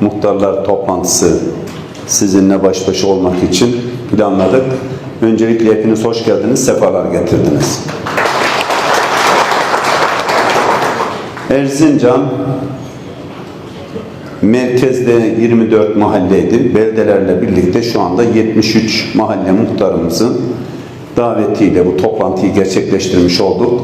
muhtarlar toplantısı sizinle baş başa olmak için planladık. Öncelikle hepiniz hoş geldiniz, sefalar getirdiniz. Erzincan merkezde 24 mahalleydi. Beldelerle birlikte şu anda 73 mahalle muhtarımızın davetiyle bu toplantıyı gerçekleştirmiş olduk.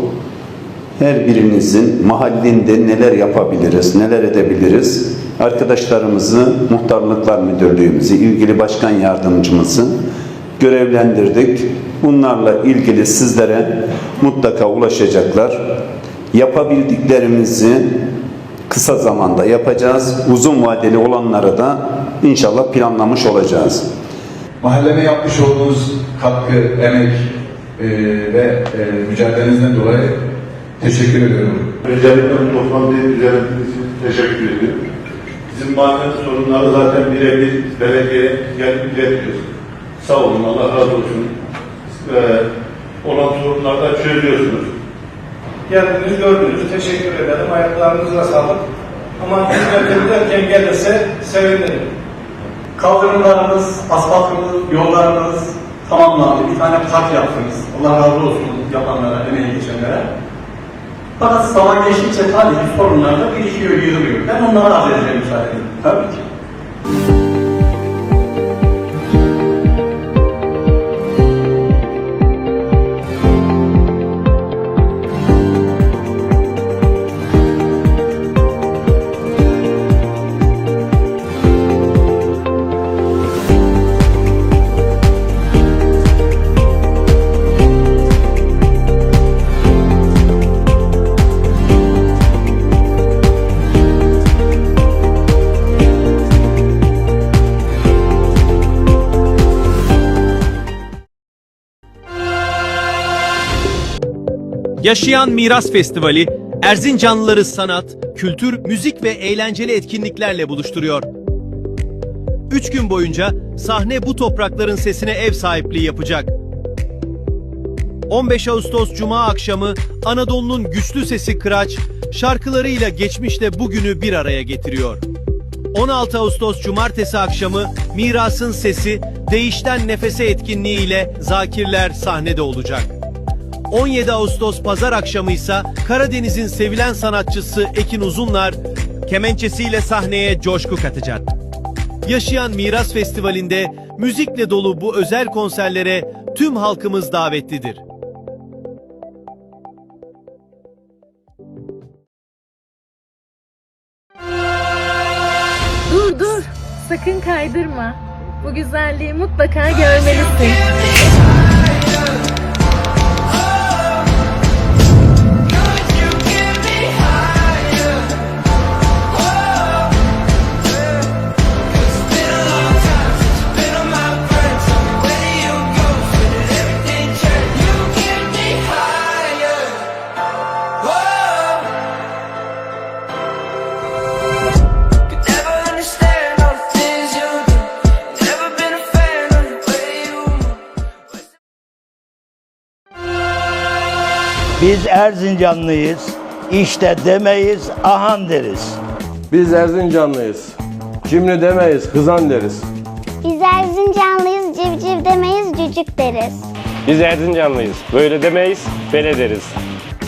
Her birinizin mahallinde neler yapabiliriz, neler edebiliriz? Arkadaşlarımızı, muhtarlıklar müdürlüğümüzü, ilgili başkan yardımcımızı görevlendirdik. Bunlarla ilgili sizlere mutlaka ulaşacaklar. Yapabildiklerimizi kısa zamanda yapacağız. Uzun vadeli olanları da inşallah planlamış olacağız. Mahalleme yapmış olduğunuz katkı, emek e, ve e, mücadelenizden dolayı teşekkür ediyorum. Özellikle toplantıyı düzenlediğiniz için teşekkür ediyorum. Bizim mahallenin sorunları zaten birebir belediyeye gelip iletiyoruz. Sağ olun, Allah razı olsun. Ee, olan sorunları da çözüyorsunuz. Geldiniz gördünüz. Teşekkür ederim. Ayaklarınıza sağlık. Ama hizmet ederken gelirse sevinirim. Kaldırımlarımız, asfaltımız, yollarımız tamamlandı. Bir tane park yaptınız. Allah razı olsun yapanlara, emeği geçenlere. Fakat zaman geçtikçe tabii ki sorunlar da birikiyor, yığılıyor. Ben onlara arz edeceğim müsaade edin. Tabii ki. Yaşayan Miras Festivali, Erzincanlıları sanat, kültür, müzik ve eğlenceli etkinliklerle buluşturuyor. Üç gün boyunca sahne bu toprakların sesine ev sahipliği yapacak. 15 Ağustos Cuma akşamı Anadolu'nun güçlü sesi Kıraç, şarkılarıyla geçmişle bugünü bir araya getiriyor. 16 Ağustos Cumartesi akşamı Miras'ın Sesi, Değişten Nefese etkinliği ile Zakirler sahnede olacak. 17 Ağustos pazar akşamı ise Karadeniz'in sevilen sanatçısı Ekin Uzunlar kemençesiyle sahneye coşku katacak. Yaşayan Miras Festivali'nde müzikle dolu bu özel konserlere tüm halkımız davetlidir. Dur dur. Sakın kaydırma. Bu güzelliği mutlaka görmelisin. Biz Erzincanlıyız. İşte demeyiz, ahan deriz. Biz Erzincanlıyız. Cimri demeyiz, hızan deriz. Biz Erzincanlıyız, civciv demeyiz, cücük deriz. Biz Erzincanlıyız. Böyle demeyiz, böyle deriz.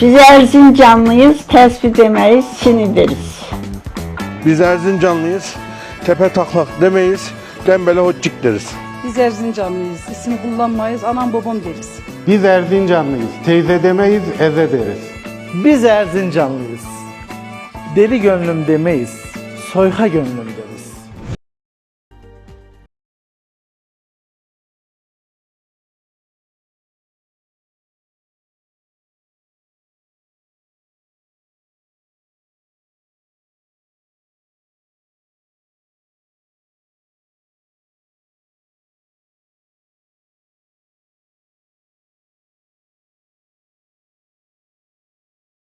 Biz Erzincanlıyız, tespih demeyiz, sini deriz. Biz Erzincanlıyız. Tepe taklak demeyiz. Dembele hoccik deriz. Biz Erzincanlıyız, isim kullanmayız, anam babam deriz. Biz Erzincanlıyız. Teyze demeyiz, eze deriz. Biz Erzincanlıyız. Deli gönlüm demeyiz, soyka gönlüm deriz.